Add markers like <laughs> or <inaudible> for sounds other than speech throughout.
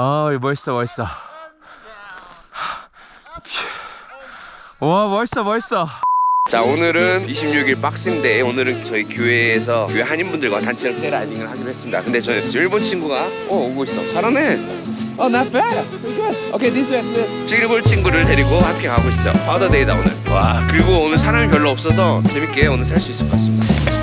아, 이거 멋있어, 멋있어. 와, 멋있어, 멋있어. 자, 오늘은 26일 박싱데이. 오늘은 저희 교회에서 교회 한인분들과 단체로 패라이딩을 하기로 했습니다. 근데 저 지금 일본 친구가 어, 오고 있어. 잘하네. 어, not bad. Good. Okay, this way. way. 일본 친구를 데리고 함께 가고 있어. 파우더데이다 오늘. 와, 그리고 오늘 사람이 별로 없어서 재밌게 오늘 탈 수 있을 것 같습니다.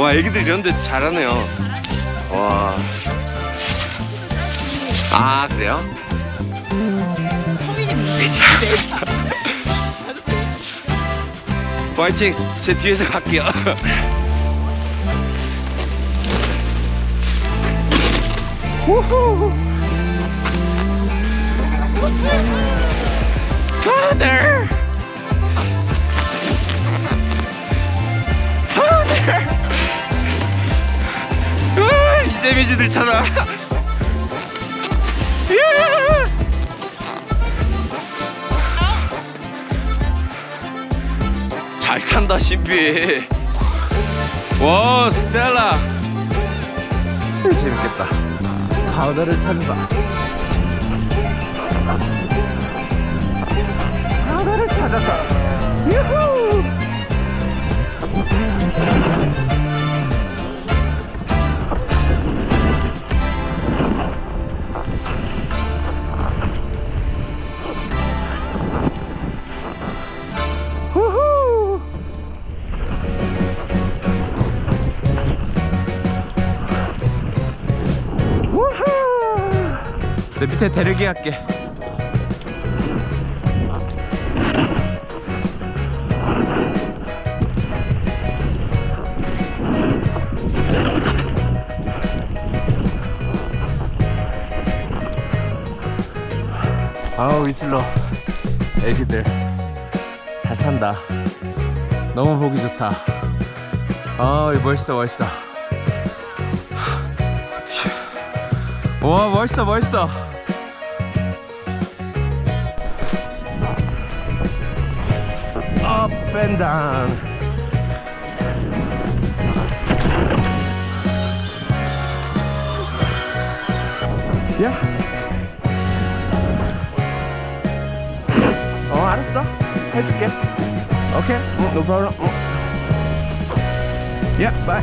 와 애기들 이런 데 잘하네요. 와. 아 그래요? <laughs> 파이팅! 제 뒤에서 갈게요. 우후. Father! Father! 재미지들 찾아. <laughs> 예! 잘 탄다 신비. 와 스텔라. 재밌겠다. 파우더를 찾는다. 파우더를 찾아서. 유후. 내 밑에 대르기 할게. 아우 이슬러. 애기들. 잘 탄다. 너무 보기 좋다. 아 멋있어 멋있어. 와 멋있어 멋있어 up and down. 야. 어, 알았어. 해줄게. 오케이. Okay, no problem. Yeah, bye.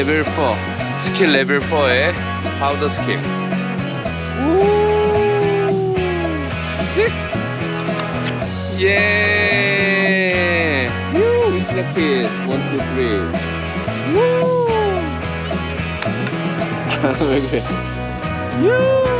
레벨 4 스킬 레벨 4의 파우더 쓱 예! 우, we selected 1, 2, 3 우. 왜 그래? 유.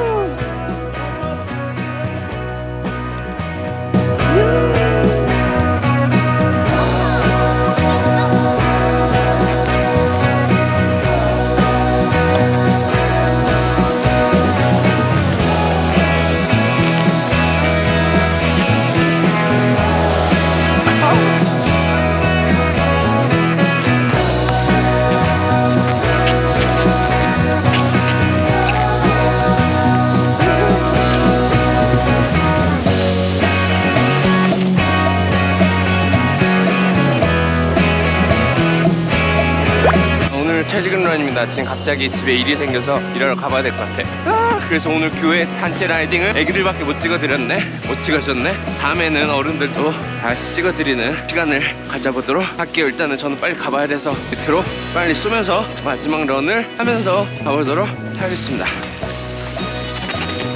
오늘 퇴직런입니다. 지금 갑자기 집에 일이 생겨서 일하러 가봐야 될 것 같아. 아, 그래서 오늘 교회 단체 라이딩을 애기들밖에 못 찍어드렸네. 못 찍어줬네. 다음에는 어른들도 다 같이 찍어드리는 시간을 가져보도록 할게요. 일단은 저는 빨리 가봐야 돼서 밑으로 빨리 쏘면서 마지막 런을 하면서 가보도록 하겠습니다.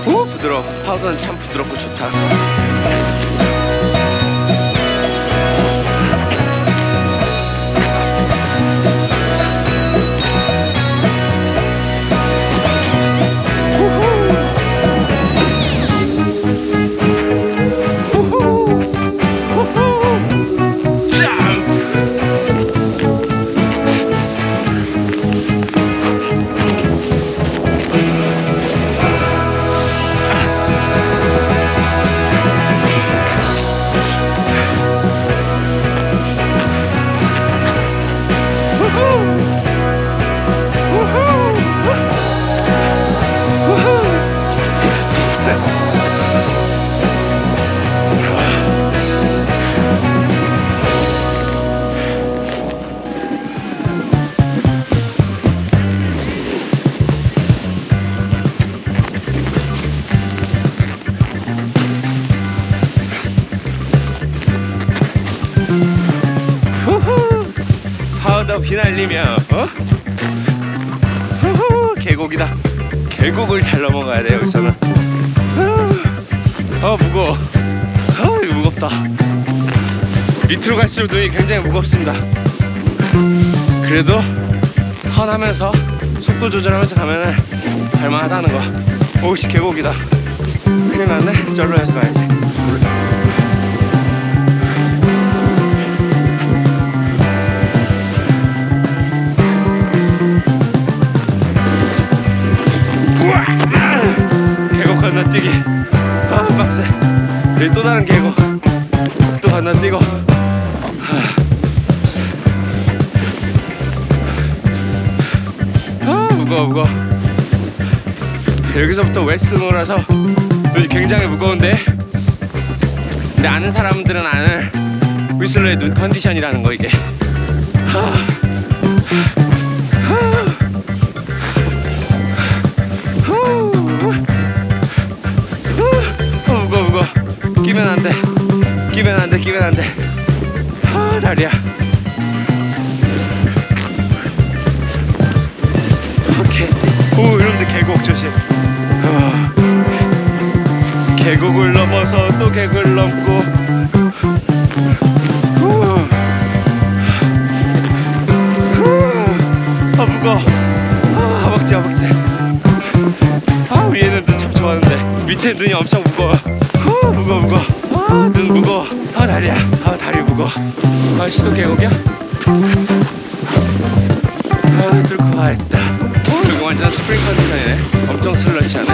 오 부드러워. 파우더는 참 부드럽고 좋다. 휘날리며 어? 후후 계곡이다. 계곡을 잘 넘어가야 돼 여기서는. 후, 아 무거워. 아 무겁다. 밑으로 갈수록 눈이 굉장히 무겁습니다. 그래도 턴하면서 속도 조절하면서 가면은 갈만하다는 거. 오씨 계곡이다. 큰일 났네. 절로 해서 가야지 뛰기. 아 빡세 여기 또 다른 계곡 또 건너 뛰고. 아 무거워 무거워. 여기서부터 웨스노라서 눈이 굉장히 무거운데. 근데 아는 사람들은 아는 휘슬러의 눈 컨디션이라는 거 이게. 아. 아. 끼면 안 돼 끼면 안 돼. 아 다리야. 오케이. 오 이런데 계곡 조심. 아. 계곡을 넘어서 또 계곡을 넘고. 후. 후. 아 무거워. 아 허벅지 허벅지. 아 위에는 눈 참 좋아하는데. 밑에 눈이 엄청 무거워 다리야. 아 다리 무거워. 아 시도 계곡이야? 아 뚫고 가야겠다 여기 완전 스프링 컨디션이네. 엄청 슬러시하네